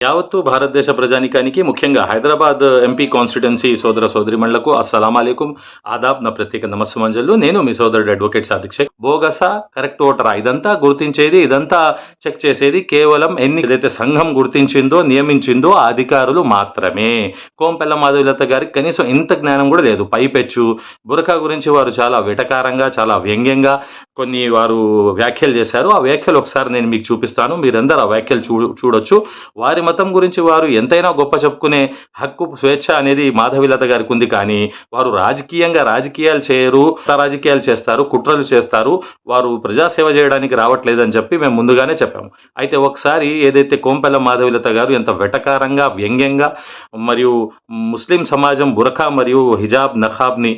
యావత్తు భారతదేశ ప్రజానికానికి ముఖ్యంగా హైదరాబాద్ ఎంపీ కాన్స్టిట్యున్సీ సోదర సోదరిమణులకు అస్సలం అలైకుం ఆదాబ్ నా ప్రత్యేక నమస్సుమంజలు. నేను మీ సోదరుడు అడ్వకేట్ సాదిక్ బోగసా కరెక్ట్ ఓటరా? ఇదంతా గుర్తించేది ఇదంతా చెక్ చేసేది కేవలం ఎన్ని ఏదైతే సంఘం గుర్తించిందో నియమించిందో ఆ అధికారులు మాత్రమే. కోంపెల్ల మాధవిలత గారికి కనీసం ఇంత జ్ఞానం కూడా లేదు. పైపెచ్చు. బురకా గురించి వారు చాలా వెటకారంగా చాలా వ్యంగ్యంగా కొన్ని వారు వ్యాఖ్యలు చేశారు. ఆ వ్యాఖ్యలు ఒకసారి నేను మీకు చూపిస్తాను. మీరందరూ ఆ వ్యాఖ్యలు చూ చూడొచ్చు. వారి మతం గురించి వారు ఎంతైనా గొప్ప చెప్పుకునే హక్కు స్వేచ్ఛ అనేది మాధవిలత గారికి ఉంది. కానీ వారు రాజకీయంగా రాజకీయాలు చేయరు రాజకీయాలు చేస్తారు కుట్రలు చేస్తారు. వారు ప్రజాసేవ చేయడానికి రావట్లేదని చెప్పి మేము ముందుగానే చెప్పాము. అయితే ఒకసారి ఏదైతే కోంపెల్ల మాధవిలత గారు ఎంత వెటకారంగా వ్యంగ్యంగా మరియు ముస్లిం సమాజం బురఖా మరియు హిజాబ్ నఖాబ్ని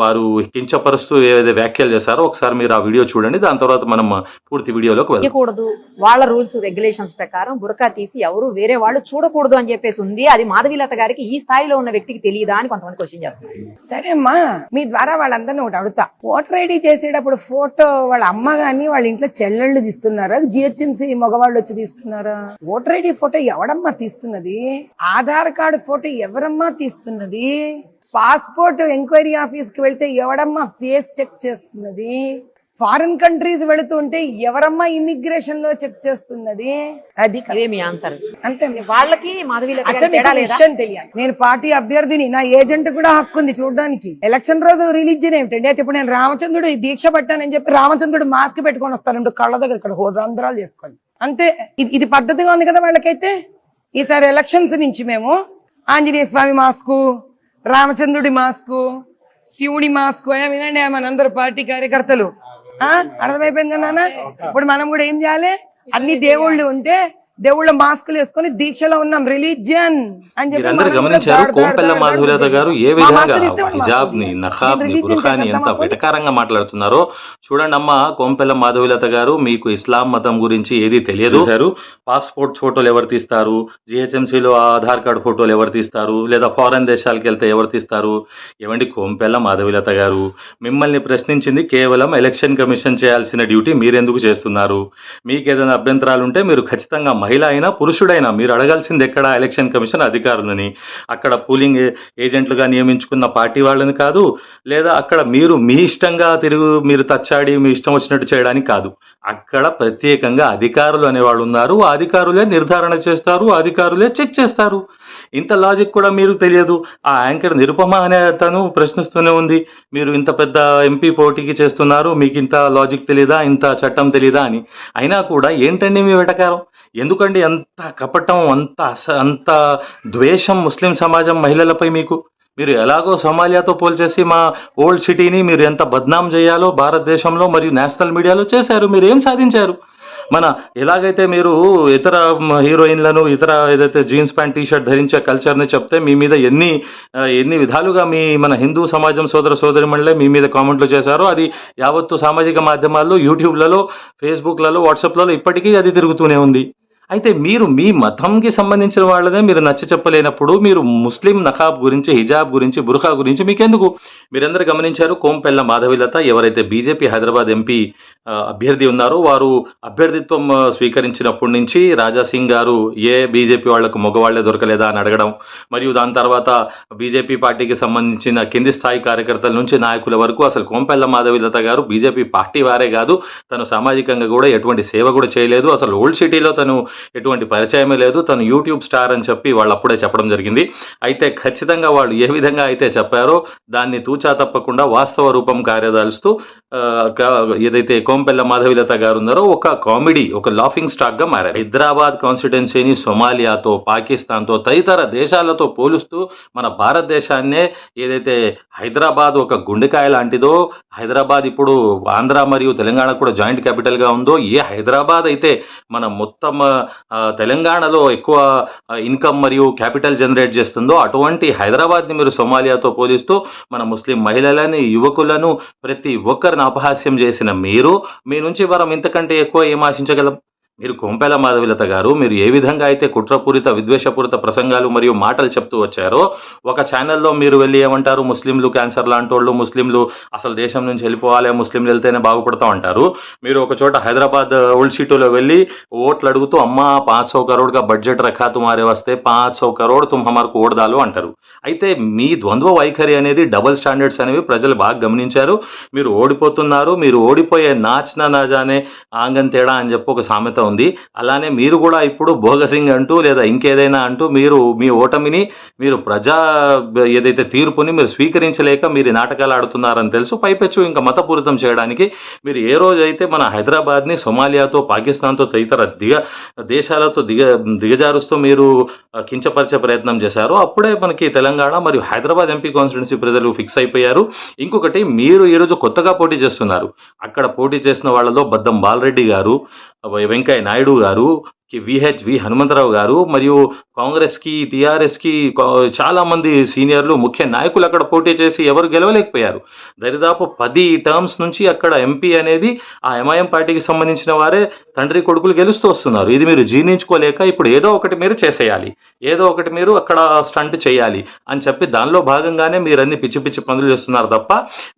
వారు కించపరుస్తూ ఏదైతే వ్యాఖ్యలు చేశారో ఒకసారి మీరు ఆ వీడియో చూడండి దాని తర్వాత మనం పూర్తి వీడియోలోకి వెళ్దాం. చేయకూడదు. వాళ్ళ రూల్స్ రెగ్యులేషన్స్ ప్రకారం బురకా తీసి ఎవరు వేరే వాళ్ళు చూడకూడదు అని చెప్పేసి ఉంది. అది మాధవీలత గారికి ఈ స్థాయిలో ఉన్న వ్యక్తికి తెలియదా అని కొంతమంది క్వశ్చన్ చేస్తున్నారు. సరే అమ్మా మీ ద్వారా వాళ్ళందరినీ ఒకటి అడుగుతా. ఓటర్ ఐడి చేసేటప్పుడు ఫోటో వాళ్ళ అమ్మ గాని వాళ్ళ ఇంట్లో చెల్లెళ్ళు తీస్తున్నారా? జిహెచ్ఎంసీ మగవాళ్ళు వచ్చి తీస్తున్నారా? ఓటర్ ఐడి ఫోటో ఎవడమ్మా తీస్తున్నది? ఆధార్ కార్డు ఫోటో ఎవరమ్మా తీస్తున్నది? పాస్పోర్ట్ ఎంక్వైరీ ఆఫీస్కి వెళ్తే ఎవడమ్మా ఫేస్ చెక్ చేస్తున్నది? ఫారిన్ కంట్రీస్ వెళుతుంటే ఎవరమ్మా ఇమిగ్రేషన్లో చెక్ చేస్తున్నది? అది మీ ఆన్సర్ అంతే. వాళ్ళకి విషయం తెలియాలి. నేను పార్టీ అభ్యర్థిని నా ఏజెంట్ కూడా హక్కు ఉంది చూడడానికి. ఎలక్షన్ రోజు రిలీజియన్ ఏమిటండి అయితే ఇప్పుడు నేను రామచంద్రుడు దీక్ష పట్టానని చెప్పి రామచంద్రుడు మాస్క్ పెట్టుకొని వస్తాను రెండు కళ్ళ దగ్గర ఇక్కడ హోదాంధ్రాలు చేసుకొని అంతే. ఇది పద్ధతిగా ఉంది కదా వాళ్ళకైతే? ఈసారి ఎలక్షన్స్ నుంచి మేము ఆంజనేయ స్వామి మాస్కు రామచంద్రుడి మాస్కు శివుడి మాస్కు వినండి మనందరూ పార్టీ కార్యకర్తలు. ఆ అర్థమైపోయింది నాన్న? ఇప్పుడు మనం కూడా ఏం చేయాలి? అన్ని దేవుళ్ళు ఉంటే దేవుళ్ళ మాస్కులు వేసుకొని దీక్షలో ఉన్నాం. రిలీజియన్ అని చెప్పి గమనించారు? కోంపెల్ల మాధుర్యత గారు ఏ విధంగా హిజాబ్ని. నఖాబ్ని బుర్ఖాని ఎంత? వెటకారంగా మాట్లాడుతున్నారో చూడండి అమ్మా కోంపెల్ల మాధవిలత గారు మీకు ఇస్లాం మతం గురించి ఏది తెలియదు. సారు పాస్పోర్ట్ ఫోటోలు ఎవరు తీస్తారు? జిహెచ్ఎంసీలో ఆధార్ కార్డు ఫోటోలు ఎవరు తీస్తారు? లేదా ఫారెన్ దేశాలకు వెళ్తే ఎవరు తీస్తారు? ఏమండి కోంపెల్ల మాధవిలత గారు? మిమ్మల్ని ప్రశ్నించింది కేవలం ఎలక్షన్ కమిషన్ చేయాల్సిన డ్యూటీ మీరెందుకు చేస్తున్నారు? మీకు ఏదైనా అభ్యంతరాలు ఉంటే మీరు ఖచ్చితంగా మహిళ అయినా పురుషుడైనా మీరు అడగాల్సింది ఎక్కడ? ఎలక్షన్ కమిషన్ అధికారులని. అక్కడ పోలింగ్ ఏజెంట్లుగా నియమించుకున్న పార్టీ వాళ్ళని కాదు లేదా అక్కడ మీరు మీ ఇష్టంగా తిరుగు మీరు తచ్చాడి మీ ఇష్టం వచ్చినట్టు చేయడానికి కాదు. అక్కడ ప్రత్యేకంగా అధికారులు అనేవాళ్ళు ఉన్నారు. ఆ అధికారులే నిర్ధారణ చేస్తారు అధికారులే చెక్ చేస్తారు. ఇంత లాజిక్ కూడా మీరు తెలియదు. ఆ యాంకర్ నిరుపమ అనే తను ప్రశ్నిస్తూనే ఉంది. మీరు ఇంత పెద్ద ఎంపీ పోటీకి చేస్తున్నారు మీకు ఇంత లాజిక్ తెలియదా ఇంత చట్టం తెలియదా అని. అయినా కూడా ఏంటండి మీ వెటకారం? ఎందుకండి అంత కపటం అంత అస- అంత ద్వేషం ముస్లిం సమాజం మహిళలపై మీకు? మీరు ఎలాగో సోమాలియాతో పోల్చేసి మా ఓల్డ్ సిటీని మీరు ఎంత బద్నాం చేయాలో భారతదేశంలో మరియు నేషనల్ మీడియాలో చేశారు మీరు ఏం సాధించారు? మన ఎలాగైతే మీరు ఇతర హీరోయిన్లను ఇతర ఏదైతే జీన్స్ ప్యాంట్ టీ షర్ట్ ధరించే కల్చర్ని చెప్తే మీ మీద ఎన్ని ఎన్ని విధాలుగా మీ మన హిందూ సమాజం సోదర సోదరిమణులే మీ మీద కామెంట్లు చేశారో అది యావత్తు సామాజిక మాధ్యమాల్లో యూట్యూబ్లలో ఫేస్బుక్లలో వాట్సాప్లలో ఇప్పటికీ అది తిరుగుతూనే ఉంది. అయితే మీరు మీ మతంకి సంబంధించిన వాళ్ళనే మీరు నచ్చ చెప్పలేనప్పుడు మీరు ముస్లిం నఖాబ్ గురించి హిజాబ్ గురించి బుర్ఖా గురించి మీకెందుకు? మీరందరూ గమనించారు కోంపెల్ల మాధవిలత ఎవరైతే బీజేపీ హైదరాబాద్ ఎంపీ అభ్యర్థి ఉన్నారో వారు అభ్యర్థిత్వం స్వీకరించినప్పటి నుంచి రాజాసింగ్ గారు ఏ బీజేపీ వాళ్ళకు మగవాళ్ళే దొరకలేదా అని అడగడం మరియు దాని తర్వాత బీజేపీ పార్టీకి సంబంధించిన కింది స్థాయి కార్యకర్తల నుంచి నాయకుల వరకు అసలు కోంపెల్ల మాధవిలత గారు బీజేపీ పార్టీ వారే కాదు తను సామాజికంగా కూడా ఎటువంటి సేవ కూడా చేయలేదు. అసలు ఓల్డ్ సిటీలో తను ఎటువంటి పరిచయమే లేదు. తను యూట్యూబ్ స్టార్ అని చెప్పి వాళ్ళు అప్పుడే చెప్పడం జరిగింది. అయితే ఖచ్చితంగా వాళ్ళు ఏ విధంగా అయితే చెప్పారో దాన్ని తూచా తప్పకుండా వాస్తవ రూపం కార్యదలుస్తూ ఏదైతే కోంపెల్ల మాధవిలత గారు ఉన్నారో ఒక కామెడీ ఒక లాఫింగ్ స్టాక్గా మారారు. హైదరాబాద్ కాన్స్టిట్యున్సీని సోమాలియాతో పాకిస్తాన్తో తదితర దేశాలతో పోలుస్తూ మన భారతదేశాన్నే ఏదైతే హైదరాబాద్ ఒక గుండెకాయ లాంటిదో హైదరాబాద్ ఇప్పుడు ఆంధ్ర మరియు తెలంగాణ కూడా జాయింట్ క్యాపిటల్గా ఉందో ఏ హైదరాబాద్ అయితే మన మొత్తం తెలంగాణలో ఎక్కువ ఇన్కమ్ మరియు క్యాపిటల్ జనరేట్ చేస్తుందో అటువంటి హైదరాబాద్ని మీరు సోమాలియాతో పోలిస్తూ మన ముస్లిం మహిళలని యువకులను ప్రతి ఒక్కరిని అపహాస్యం చేసిన మీరు మీ నుంచి వరం ఇంతకంటే ఎక్కువ ఏం ఆశించగలం? మీరు కొంపెల మాధవిలత గారు మీరు ఏ విధంగా అయితే కుట్రపూరిత విద్వేషపూరిత ప్రసంగాలు మరియు మాటలు చెప్తూ వచ్చారో ఒక ఛానల్లో మీరు వెళ్ళి ఏమంటారు? ముస్లింలు క్యాన్సర్ లాంటి వాళ్ళు ముస్లింలు అసలు దేశం నుంచి వెళ్ళిపోవాలి ముస్లింలు వెళ్తేనే బాగుపడతాం అంటారు. మీరు ఒక చోట హైదరాబాద్ ఓల్డ్ సిటీలో వెళ్ళి ఓట్లు అడుగుతూ అమ్మ పాంచ్ సో కరోడ్గా బడ్జెట్ రఖా తుమారే వస్తే పాంచ్ సో కరోడ్ తుమ్ ఓడదాలు అంటారు. అయితే మీ ద్వంద్వ వైఖరి అనేది డబుల్ స్టాండర్డ్స్ అనేవి ప్రజలు బాగా గమనించారు. మీరు ఓడిపోతున్నారు మీరు ఓడిపోయే నాచ్న నాజానే ఆంగన్ తేడా అని చెప్పి ఒక సామెత ఉంది. అలానే మీరు కూడా ఇప్పుడు భోగసింగ్ అంటూ లేదా ఇంకేదైనా అంటూ మీరు మీ ఓటమిని మీరు ప్రజా ఏదైతే తీర్పుని మీరు స్వీకరించలేక మీరు నాటకాలు ఆడుతున్నారని తెలుసు. పైపెచ్చు ఇంకా మతపూరితం చేయడానికి మీరు ఏ రోజైతే మన హైదరాబాద్ని సొమాలియాతో పాకిస్తాన్తో తదితర దిగ దేశాలతో దిగ దిగజారుస్తూ మీరు కించపరిచే ప్రయత్నం చేశారు అప్పుడే మనకి తెలంగాణ మరియు హైదరాబాద్ ఎంపీ కాన్స్టిట్యున్సీ ప్రజలు ఫిక్స్ అయిపోయారు. ఇంకొకటి మీరు ఈరోజు కొత్తగా పోటీ చేస్తున్నారు. అక్కడ పోటీ చేసిన వాళ్ళలో బద్దం బాలరెడ్డి గారు వెంకయ్య నాయుడు గారు విహెచ్ వి హనుమంతరావు గారు మరియు కాంగ్రెస్కి టీఆర్ఎస్కి చాలామంది సీనియర్లు ముఖ్య నాయకులు అక్కడ పోటీ చేసి ఎవరు గెలవలేకపోయారు. దరిదాపు పది టర్మ్స్ నుంచి అక్కడ ఎంపీ అనేది ఆ ఎంఐఎం పార్టీకి సంబంధించిన వారే తండ్రి కొడుకులు గెలుస్తూ వస్తున్నారు. ఇది మీరు జీర్ణించుకోలేక ఇప్పుడు ఏదో ఒకటి మీరు చేసేయాలి. ఏదో ఒకటి మీరు అక్కడ స్టంట్ చేయాలి అని చెప్పి దానిలో భాగంగానే మీరు అన్ని పిచ్చి పిచ్చి పనులు చేస్తున్నారు తప్ప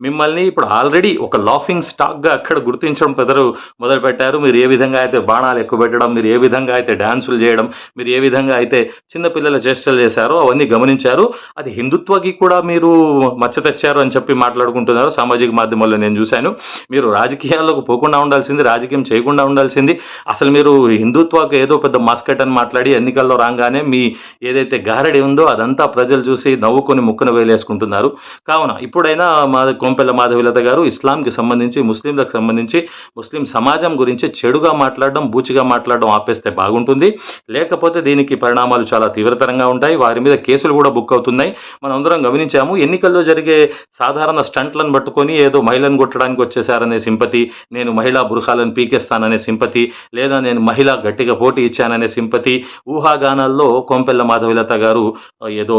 మిమ్మల్ని ఇప్పుడు ఆల్రెడీ ఒక లాఫింగ్ స్టాక్గా అక్కడ గుర్తించడం పెద్దలు మొదలుపెట్టారు. మీరు ఏ విధంగా అయితే బాణాలు ఎక్కువ పెట్టడం మీరు ఏ విధంగా అయితే డాన్సులు చేయడం మీరు ఏ విధంగా అయితే చిన్నపిల్లల చేష్టలు చేశారో అవన్నీ గమనించారు. అది హిందుత్వకి కూడా మీరు మచ్చ తెచ్చారు అని చెప్పి మాట్లాడుకుంటున్నారు. సామాజిక మాధ్యమాల్లో నేను చూశాను. మీరు రాజకీయాల్లోకి పోకుండా ఉండాల్సింది రాజకీయం చేయకుండా ఉండాల్సింది. అసలు మీరు హిందుత్వకు ఏదో పెద్ద మాస్కెట్ అని మాట్లాడి ఎన్నికల్లో రాగానే మీ ఏదైతే గారడి ఉందో అదంతా ప్రజలు చూసి నవ్వుకొని ముక్కున వేలేసుకుంటున్నారు. కావున ఇప్పుడైనా మా కొంపెల్ల మాధవిలత గారు ఇస్లాంకి సంబంధించి ముస్లింలకు సంబంధించి ముస్లిం సమాజం గురించి చెడుగా మాట్లాడడం బూచిగా మాట్లాడడం ఆపేస్తే బాగుంటుంది. లేకపోతే దీనికి పరిణామాలు చాలా తీవ్రతరంగా ఉంటాయి. వారి మీద కేసులు కూడా బుక్ అవుతున్నాయి. మనం అందరం గమనించాము ఎన్నికల్లో జరిగే సాధారణ స్టంట్లను పట్టుకొని ఏదో మహిళను కొట్టడానికి వచ్చేసారనే సింపతి నేను మహిళా బృహాలను పీకేస్తాననే సింపతి లేదా నేను మహిళ గట్టిగా పోటీ ఇచ్చాననే సింపతి ఊహాగానాల్లో కొంపెల్ల మాధవిలత గారు ఏదో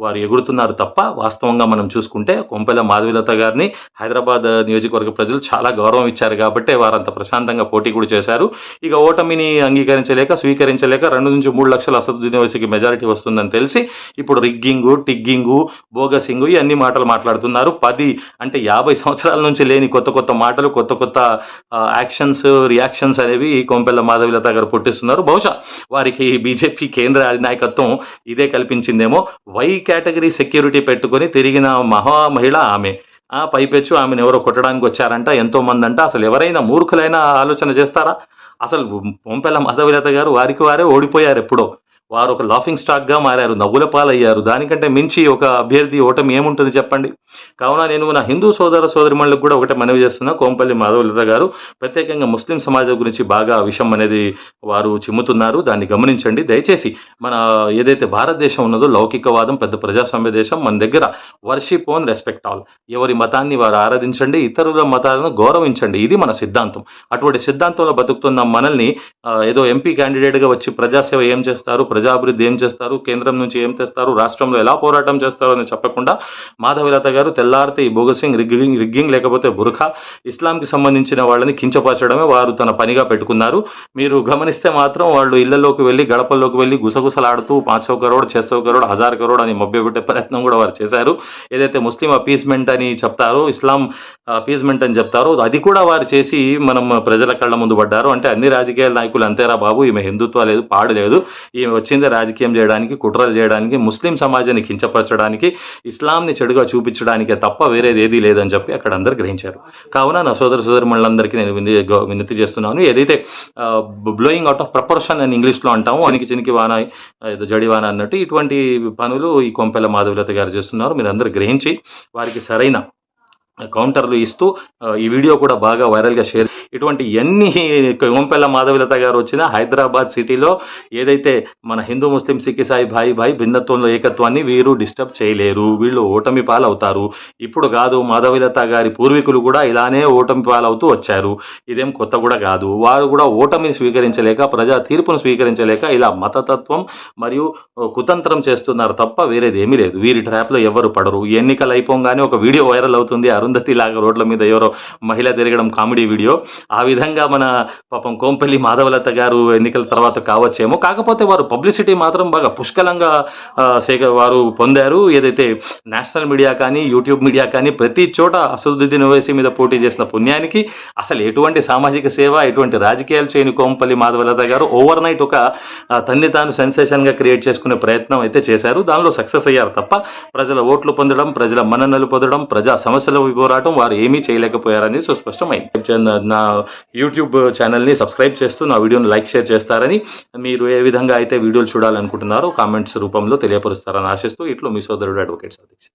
వారు ఎగురుతున్నారు తప్ప వాస్తవంగా మనం చూసుకుంటే కొంపెల్ల మాధవిలత గారిని హైదరాబాద్ నియోజకవర్గ ప్రజలు చాలా గౌరవం ఇచ్చారు కాబట్టి వారంత ప్రశాంతంగా పోటీ కూడా చేశారు. ఇక ఓటమిని అంగీకరించలేక స్వీకరించలేక రెండు నుంచి మూడు లక్షల అసదుద్దీన్ ఓవైసీకి మెజారిటీ వస్తుందని తెలిసి ఇప్పుడు రిగ్గింగు టిగ్గింగు బోగసింగు ఇవన్నీ అన్ని మాటలు మాట్లాడుతున్నారు. పది అంటే యాభై సంవత్సరాల నుంచి లేని కొత్త కొత్త మాటలు కొత్త కొత్త యాక్షన్స్ రియాక్షన్స్ అనేవి కొంపెల్ల మాధవిలత గారు పుట్టిస్తున్నారు. బహుశా వారికి బీజేపీ కేంద్ర నాయకత్వం ఇదే కల్పించిందేమో. వై కేటగిరీ సెక్యూరిటీ పెట్టుకొని తిరిగిన మహా మహిళ ఆమె. ఆ పైపెచ్చు ఆమెను ఎవరో కొట్టడానికి వచ్చారంట ఎంతో మంది అంట అసలు ఎవరైనా మూర్ఖులైనా ఆలోచన చేస్తారా? అసలు పొంపెల్ల మాధవిలత గారు వారికి వారే ఓడిపోయారు ఎప్పుడో. వారు ఒక లాఫింగ్ స్టాక్గా మారారు నవ్వుల పాలయ్యారు. దానికంటే మించి ఒక అభ్యర్థి ఓటమి ఏముంటుంది చెప్పండి? కావున నేను నా హిందూ సోదర సోదరిమణులకు కూడా ఒకటే మనవి చేస్తున్నా. కోంపల్లి మాధవలత గారు ప్రత్యేకంగా ముస్లిం సమాజం గురించి బాగా విషయం అనేది వారు చిమ్ముతున్నారు. దాన్ని గమనించండి. దయచేసి మన ఏదైతే భారతదేశం ఉన్నదో లౌకికవాదం పెద్ద ప్రజాస్వామ్య దేశం మన దగ్గర వర్షిప్ ఓన్ రెస్పెక్ట్ ఆల్ ఎవరి మతాన్ని వారు ఆరాధించండి ఇతరుల మతాలను గౌరవించండి. ఇది మన సిద్ధాంతం. అటువంటి సిద్ధాంతంలో బతుకుతున్న మనల్ని ఏదో ఎంపీ క్యాండిడేట్గా వచ్చి ప్రజాసేవ ఏం చేస్తారు? ప్రజాభివృద్ధి ఏం చేస్తారు? కేంద్రం నుంచి ఏం తెస్తారు? రాష్ట్రంలో ఎలా పోరాటం చేస్తారు అని చెప్పకుండా మాధవీలత గారు తెల్లారితే ఈ భోగసింగ్ రిగ్గింగ్ రిగ్గింగ్ లేకపోతే బుర్ఖా ఇస్లాంకి సంబంధించిన వాళ్ళని కించపరచడమే వారు తన పనిగా పెట్టుకున్నారు. మీరు గమనిస్తే మాత్రం వాళ్ళు ఇళ్ళలోకి వెళ్ళి గడపల్లోకి వెళ్ళి గుసగుసలాడుతూ పాంచో కరోడ్ చేసవ కరోడ్ హజార్ కరోడ్ అని మభ్యపెట్టే ప్రయత్నం కూడా వారు చేశారు. ఏదైతే ముస్లిం అపీస్మెంట్ అని చెప్తారో ఇస్లాం అపీజ్మెంట్ అని చెప్తారో. అది కూడా వారు చేసి మనం ప్రజల కళ్ళ ముందు పడ్డారు. అంటే అన్ని రాజకీయ నాయకులు అంతేరా బాబు ఈమె హిందుత్వ లేదు పాడు లేదు. ఈమె వచ్చిందే రాజకీయం చేయడానికి కుట్రలు చేయడానికి ముస్లిం సమాజాన్ని కించపరచడానికి ఇస్లాంని చెడుగా చూపించడానికే తప్ప వేరేది ఏదీ లేదని చెప్పి అక్కడ అందరు గ్రహించారు. కావున నా సోదర సోదరులందరికీ నేను విని వినతి చేస్తున్నాను. ఏదైతే బ్లోయింగ్ అవుట్ ఆఫ్ ప్రపోర్షన్ అని ఇంగ్లీష్లో అంటాము అనికి చినికి వాన ఏదో జడివాన అన్నట్టు ఇటువంటి పనులు ఈ కొంపెల మాధవలత గారు చేస్తున్నారు. మీరు అందరూ గ్రహించి వారికి సరైన కౌంటర్లు ఇస్తూ ఈ వీడియో కూడా బాగా వైరల్గా షేర్ ఇటువంటి ఎన్ని ఓంపెల్ల మాధవిలత గారు వచ్చిన హైదరాబాద్ సిటీలో ఏదైతే మన హిందూ ముస్లిం సిక్ సాయి భాయి భాయి భిన్నత్వంలో ఏకత్వాన్ని వీరు డిస్టర్బ్ చేయలేరు. వీళ్ళు ఓటమి పాలవుతారు. ఇప్పుడు కాదు మాధవిలత గారి పూర్వీకులు కూడా ఇలానే ఓటమి పాలవుతూ వచ్చారు. ఇదేం కొత్త కూడా కాదు. వారు కూడా ఓటమిని స్వీకరించలేక ప్రజా తీర్పును స్వీకరించలేక ఇలా మతతత్వం మరియు కుతంత్రం చేస్తున్నారు తప్ప వేరేది ఏమీ లేదు. వీరి ట్రాప్లో ఎవరు పడరు. ఎన్నికలు అయిపోగానే ఒక వీడియో వైరల్ అవుతుంది. ఆ అరుంధతి లాగా రోడ్ల మీద ఎవరో మహిళ తిరగడం కామెడీ వీడియో. ఆ విధంగా మన పాపం కోంపల్లి మాధవలత గారు ఎన్నికల తర్వాత కావచ్చేమో. కాకపోతే వారు పబ్లిసిటీ మాత్రం బాగా పుష్కలంగా సేక వారు పొందారు. ఏదైతే నేషనల్ మీడియా కానీ యూట్యూబ్ మీడియా కానీ ప్రతి చోట అసదుద్దీన్ ఓవైసీ మీద పోటీ చేసిన పుణ్యానికి అసలు ఎటువంటి సామాజిక సేవ ఎటువంటి రాజకీయాలు చేయని కోంపల్లి మాధవలత గారు ఓవర్ నైట్ ఒక తన్ని తాను సెన్సేషన్గా క్రియేట్ చేసుకునే ప్రయత్నం అయితే చేశారు. దానిలో సక్సెస్ అయ్యారు తప్ప ప్రజల ఓట్లు పొందడం ప్రజల మన్ననలు పొందడం ప్రజా సమస్యల పోరాటం వారు ఏమీ చేయలేకపోయారని సుస్పష్టమైంది. నా యూట్యూబ్ ఛానల్ని సబ్స్క్రైబ్ చేస్తూ నా వీడియోని లైక్ షేర్ చేస్తారని మీరు ఏ విధంగా అయితే వీడియోలు చూడాలనుకుంటున్నారో కామెంట్స్ రూపంలో తెలియపరుస్తారని ఆశిస్తూ ఇట్లు మీ సోదరుడు అడ్వకేట్ సతీష్.